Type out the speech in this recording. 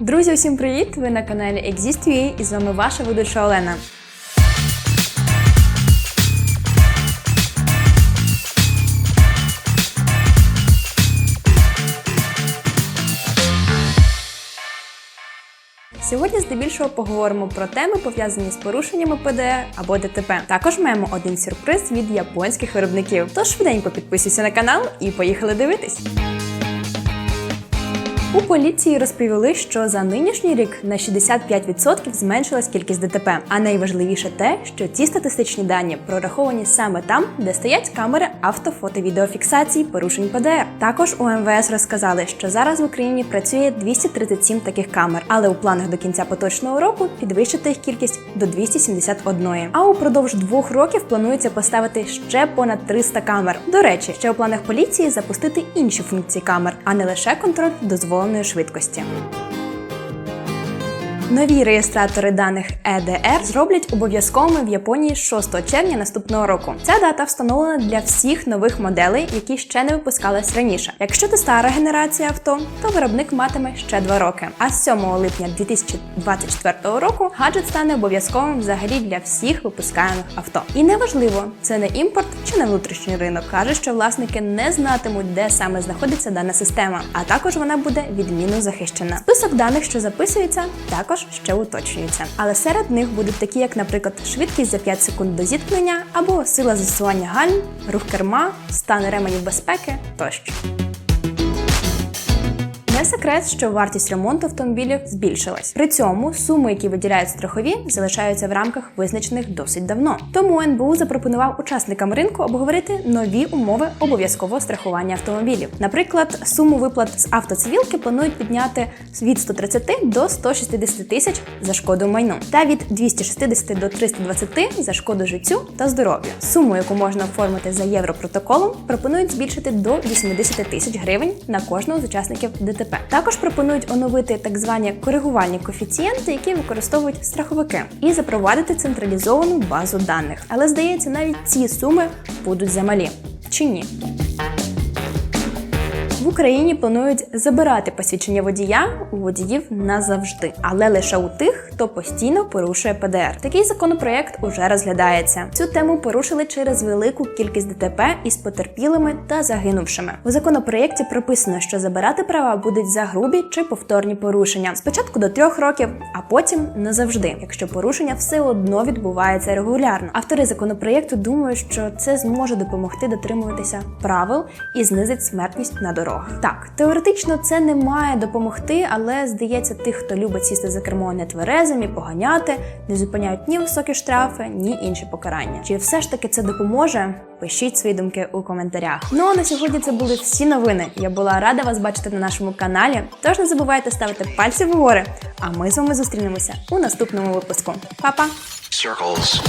Друзі, усім привіт! Ви на каналі Exist.ua і з вами ваша ведуча Олена. Сьогодні здебільшого поговоримо про теми, пов'язані з порушеннями ПДР або ДТП. Також маємо один сюрприз від японських виробників. Тож швиденько підписуйся на канал і поїхали дивитись. У поліції розповіли, що за нинішній рік на 65% зменшилась кількість ДТП. А найважливіше те, що ці статистичні дані прораховані саме там, де стоять камери автофото-відеофіксації порушень ПДР. Також у МВС розказали, що зараз в Україні працює 237 таких камер, але у планах до кінця поточного року підвищити їх кількість до 271. А упродовж двох років планується поставити ще понад 300 камер. До речі, ще у планах поліції запустити інші функції камер, а не лише контроль дозволеної швидкості. Нові реєстратори даних EDR зроблять обов'язковими в Японії з 6 червня наступного року. Ця дата встановлена для всіх нових моделей, які ще не випускались раніше. Якщо це стара генерація авто, то виробник матиме ще 2 роки. А з 7 липня 2024 року гаджет стане обов'язковим взагалі для всіх випускаємих авто. І неважливо, це не імпорт чи не внутрішній ринок. каже, що власники не знатимуть, де саме знаходиться дана система, а також вона буде відмінно захищена. Список даних, що записується, також ще уточнюється. Але серед них будуть такі, як, наприклад, швидкість за 5 секунд до зіткнення або сила застосування гальм, рух керма, стан ременів безпеки тощо. Не секрет, що вартість ремонту автомобілів збільшилась. При цьому суми, які виділяють страхові, залишаються в рамках визначених досить давно. Тому НБУ запропонував учасникам ринку обговорити нові умови обов'язкового страхування автомобілів. Наприклад, суму виплат з автоцивілки планують підняти від 130 до 160 тисяч за шкоду майну, та від 260 до 320 за шкоду життю та здоров'ю. Суму, яку можна оформити за європротоколом, пропонують збільшити до 80 тисяч гривень на кожного з учасників ДТП. Також пропонують оновити так звані коригувальні коефіцієнти, які використовують страховики, і запровадити централізовану базу даних. Але здається, навіть ці суми будуть замалі. Чи ні? В Україні планують забирати посвідчення водія у водіїв назавжди, але лише у тих, хто постійно порушує ПДР. Такий законопроєкт уже розглядається. Цю тему порушили через велику кількість ДТП із потерпілими та загинувшими. У законопроєкті прописано, що забирати права будуть за грубі чи повторні порушення. Спочатку до трьох років, а потім назавжди, якщо порушення все одно відбувається регулярно. Автори законопроєкту думають, що це зможе допомогти дотримуватися правил і знизить смертність на дорогах. Так, теоретично це не має допомогти, але здається, тих, хто любить сісти за кермо нетверезим і поганяти, не зупиняють ні високі штрафи, ні інші покарання. Чи все ж таки це допоможе? Пишіть свої думки у коментарях. Ну а на сьогодні це були всі новини. Я була рада вас бачити на нашому каналі. Тож не забувайте ставити пальці вгори. А ми з вами зустрінемося у наступному випуску. Па-па! circles.